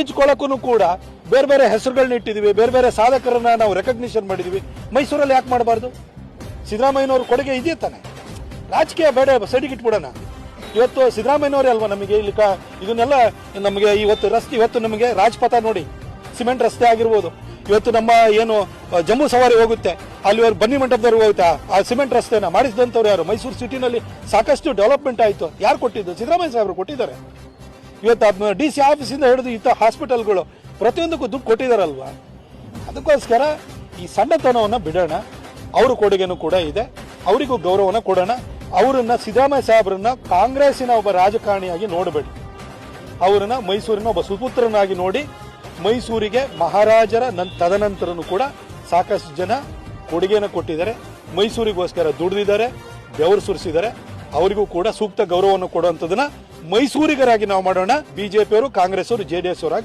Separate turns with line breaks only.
ಈಜ್ಕೊಳಕ್ಕೂ ಕೂಡ ಬೇರೆ ಬೇರೆ ಹೆಸರುಗಳನ್ನ ಇಟ್ಟಿದೀವಿ ಬೇರೆ ಬೇರೆ ಸಾಧಕರನ್ನ ನಾವು ರೆಕಗ್ನಿಷನ್ ಮಾಡಿದೀವಿ ಮೈಸೂರಲ್ಲಿ ಯಾಕೆ ಮಾಡಬಾರ್ದು? ಸಿದ್ದರಾಮಯ್ಯನವ್ರ ಕೊಡುಗೆ ಇದೆಯೇ ತಾನೆ. ರಾಜಕೀಯ ಬೇಡ, ಸೈಡಿಗೆ ಇಟ್ಬಿಡೋಣ. ಇವತ್ತು ಸಿದ್ದರಾಮಯ್ಯನವರೇ ಅಲ್ವಾ ನಮಗೆ ಇಲ್ಲಿ ಇದನ್ನೆಲ್ಲ ನಮಗೆ ಇವತ್ತು ರಸ್ತೆ, ಇವತ್ತು ನಮಗೆ ರಾಜ್ಪಥ ನೋಡಿ, ಸಿಮೆಂಟ್ ರಸ್ತೆ ಆಗಿರ್ಬೋದು. ಇವತ್ತು ನಮ್ಮ ಏನು ಜಮ್ಮು ಸವಾರಿ ಹೋಗುತ್ತೆ, ಅಲ್ಲಿ ಅವ್ರು ಬನ್ನಿ ಮಂಟಪದವ್ರಿಗೆ ಹೋಗುತ್ತೆ ಆ ಸಿಮೆಂಟ್ ರಸ್ತೆನ ಮಾಡಿಸಿದಂಥವ್ರು ಯಾರು? ಮೈಸೂರು ಸಿಟಿನಲ್ಲಿ ಸಾಕಷ್ಟು ಡೆವಲಪ್ಮೆಂಟ್ ಆಯಿತು. ಯಾರು ಕೊಟ್ಟಿದ್ದು? ಸಿದ್ದರಾಮಯ್ಯ ಸಾಹೇಬರು ಕೊಟ್ಟಿದ್ದಾರೆ. ಇವತ್ತು ಅದನ್ನ ಡಿ ಸಿ ಆಫೀಸಿಂದ ಹಿಡಿದು ಇಂಥ ಹಾಸ್ಪಿಟಲ್ಗಳು ಪ್ರತಿಯೊಂದಕ್ಕೂ ದುಡ್ಡು ಕೊಟ್ಟಿದಾರಲ್ವಾ? ಅದಕ್ಕೋಸ್ಕರ ಈ ಸಣ್ಣತನವನ್ನು ಬಿಡೋಣ. ಅವ್ರ ಕೊಡುಗೆನೂ ಕೂಡ ಇದೆ. ಅವರಿಗೂ ಗೌರವನ ಕೊಡೋಣ. ಅವರನ್ನ ಸಿದ್ದರಾಮಯ್ಯ ಸಾಹೇಬ್ರನ್ನ ಕಾಂಗ್ರೆಸ್ಸಿನ ಒಬ್ಬ ರಾಜಕಾರಣಿಯಾಗಿ ನೋಡಬೇಡಿ. ಅವರನ್ನ ಮೈಸೂರಿನ ಒಬ್ಬ ಸುಪುತ್ರನಾಗಿ ನೋಡಿ, ಮೈಸೂರಿಗೆ ಮಹಾರಾಜರ ನನ್, ತದನಂತರನೂ ಕೂಡ ಸಾಕಷ್ಟು ಜನ ಕೊಡುಗೆನ ಕೊಟ್ಟಿದ್ದಾರೆ. ಮೈಸೂರಿಗೋಸ್ಕರ ದುಡಿದಿದ್ದಾರೆ, ಬೆವರು ಸುರಿಸಿದ್ದಾರೆ. ಅವರಿಗೂ ಕೂಡ ಸೂಕ್ತ ಗೌರವವನ್ನು ಕೊಡುವಂಥದ್ದನ್ನ ಮೈಸೂರಿಗರಾಗಿ ನಾವು ಮಾಡೋಣ. ಬಿಜೆಪಿಯವರು ಕಾಂಗ್ರೆಸ್ ಅವರು ಜೆಡಿಎಸ್ ಅವರಾಗಿ